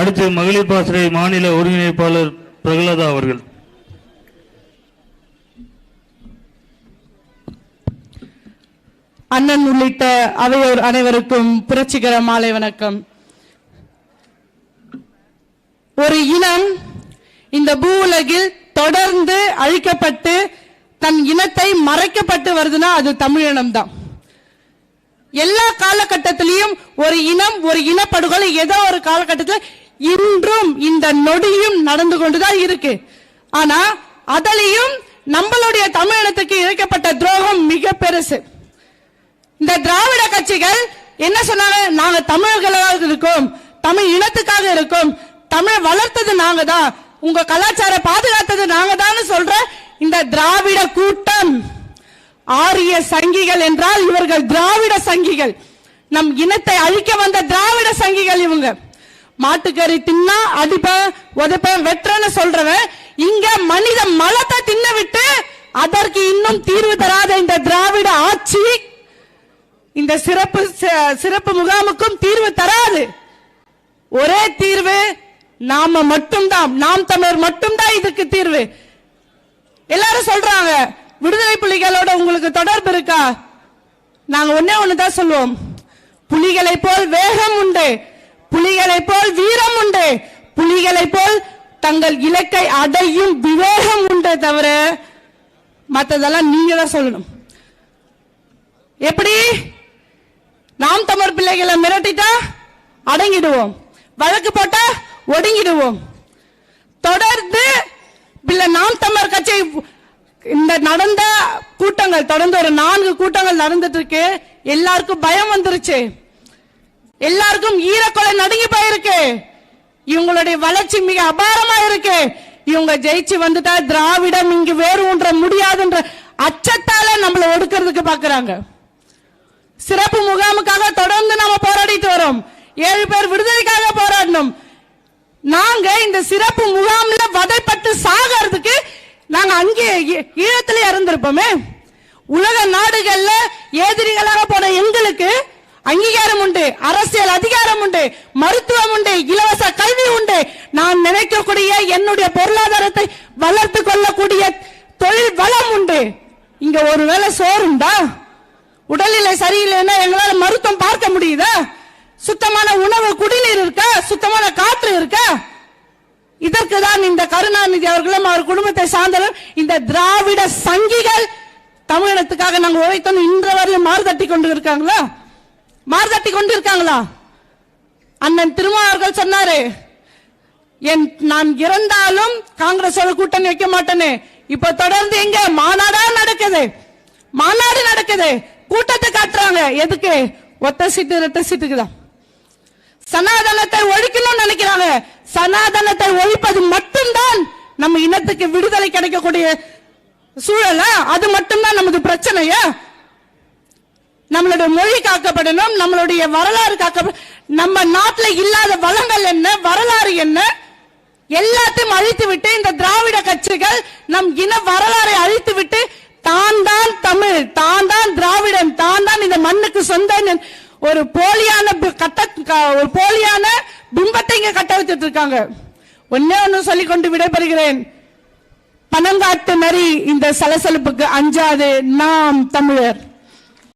அடுத்து மகளிர் பாசறை மாநில ஒருங்கிணைப்பாளர் பிரகலாதா அவர்கள். அண்ணன் உள்ளிட்ட அவையோர் அனைவருக்கும் புரட்சிகர மாலை வணக்கம். ஒரு இனம் இந்த பூ உலகில் தொடர்ந்து அழிக்கப்பட்டு தன் இனத்தை மறைக்கப்பட்டு வருதுன்னா அது தமிழ் இனம்தான். எல்லா காலகட்டத்திலையும் ஒரு இனம் ஒரு இனப்படுகொலை ஏதோ ஒரு காலகட்டத்தில் இன்றும் இந்த நொடியும் நடந்து கொண்டுதான் இருக்கு. ஆனா அதிலையும் நம்மளுடைய தமிழினத்துக்கு இழைக்கப்பட்ட துரோகம் மிக பெருசு. இந்த திராவிட கட்சிகள் என்ன சொன்னாங்க? நாங்க தமிழர்களாக இருக்கோம் தமிழ் இனத்துக்காக இருக்கோம் தமிழ் வளர்த்தது நாங்க தான் உங்க கலாச்சார பாதுகாத்தது நாங்க தான் சொல்ற இந்த திராவிட கூட்டம். ஆரிய சங்கிகள் என்றால் இவர்கள் திராவிட சங்கிகள். நம் இனத்தை அழிக்க வந்த மாட்டுக்கறி தின்னா அடிப்பேன் உதைப்பேன் வெட்டுறேன்னு சொல்றவன் இங்க மனித மலத்தை தின்ன விட்டு அதற்கு இன்னும் தீர்வு தராத இந்த திராவிட ஆட்சி இந்த சிறப்பு சிறப்பு முகாமுக்கும் தீர்வு தராது. ஒரே தீர்வு நாம மட்டும்தான் நாம் தமிழர் மட்டும்தான் இதுக்கு தீர்வு. எல்லாரும் சொல்றாங்க விடுதலை புலிகளோட உங்களுக்கு தொடர்பு இருக்கா? நாங்க ஒன்னே ஒண்ணுதான் சொல்லுவோம். புலிகளை போல் வேகம் உண்டு. புலிகளை போல் வீரம் உண்டு. புலிகளை போல் தங்கள் இலக்கை அடையும் விவேகம் உண்டே தவிர மற்றதெல்லாம் நீங்க தான் சொல்லணும். எப்படி? நாம் தமிழ் பிள்ளைகளை மிரட்டிட்டா அடங்கிடுவோம். வழக்கு போட்டா ஒடுங்கிடுவோம். தொடர்ந்து பிள்ளை நாம் தமிழர் கட்சி இந்த நடந்த கூட்டங்கள் தொடர்ந்து ஒரு நான்கு கூட்டங்கள் நடந்துட்டு இருக்கு. எல்லாருக்கும் பயம் வந்துருச்சு. எல்லாருக்கும் ஈரக்கொலை நடுங்கி போயிருக்கு. இவங்களுடைய வளர்ச்சி மிக அபாரமா இருக்கு. இவங்க ஜெயிச்சு வந்துட்டா திராவிடம் இங்கு வேறு ஒன்ற முடியாதுன்ற அச்சத்தால நம்மள ஒடுக்கிறதுக்கு பாக்குறாங்க. சிறப்பு முகாமுக்காக தொடர்ந்து நாம போராடிட்டு வரோம். ஏழு பேர் விடுதலைக்காக போராடணும். நாங்க இந்த சிறப்பு முகாம்ல வதைப்பட்டு சாகிறதுக்கு நாங்க அங்கே ஈ- இறந்திருப்போமே உலக நாடுகள்ல எதிரிகளாக போன எங்களுக்கு அரசியல் அதிகாரம் உண்டு மருத்துவம் உண்டு இலவச கல்வி உண்டு. நான் நினைக்கக்கூடிய என்னுடைய பொருளாதாரத்தை வளர்த்து கொள்ளக்கூடிய தொழில் வளம் உண்டு. இங்க ஒருவேளை சோறுண்டா உடல்நிலை சரியில்லைன்னா எங்களால மருத்துவம் பார்க்க முடியுதா? சுத்தமான உணவு குடிநீர் இருக்கா? சுத்தமான காற்று இருக்கா? இதற்கு தான் இந்த கருணாநிதி அவர்களும் அவர் குடும்பத்தை சார்ந்தவர் இந்த திராவிட சங்கிகள் தமிழகத்துக்காக நாங்க உழைத்தோம். இன்று வரையும் மாறு தட்டி கொண்டு இருக்காங்களா? மார்தட்டி கொண்டு இருக்காங்களா அண்ணன் திருமாவர்கள் சொன்னாரு என் நான் இறந்தாலும் காங்கிரஸோட கூட்டணி வைக்க மாட்டேனே. இப்ப தொடர்ந்து இங்க மாநாடா நடக்குது. மாநாடு நடக்குது. கூட்டத்தை காட்டுறாங்க. எதுக்கு? ஒத்த சீட்டு ரெட்ட சீட்டுக்கு தான். சனாதனத்தை ஒழிக்கணும்னு நினைக்கிறாங்க. சனாதனத்தை ஒழிப்பது மட்டும்தான் நம்ம இனத்துக்கு விடுதலை கிடைக்கக்கூடிய சூழலா? அது மட்டும்தான் நமது பிரச்சனையா? நம்மளுடைய மொழி காக்கப்படணும் நம்மளுடைய வரலாறு காக்கப்படும் நம்ம நாட்டில் இல்லாத வளங்கள் என்ன வரலாறு என்ன? எல்லாத்தையும் அழித்து விட்டு இந்த திராவிட கட்சிகள் நம் இன வரலாறை அழித்து விட்டு தான் தான் தமிழ் தான் தான் திராவிடன் தான் தான் இந்த மண்ணுக்கு சொந்த ஒரு போலியான கட்ட ஒரு போலியான பிம்பத்தை இங்க கட்ட வச்சுட்டு இருக்காங்க. ஒன்னே ஒன்னு சொல்லிக் கொண்டு விடைபெறுகிறேன். பணங்காட்டு நரி இந்த சலசலப்புக்கு அஞ்சாது நாம் தமிழர்.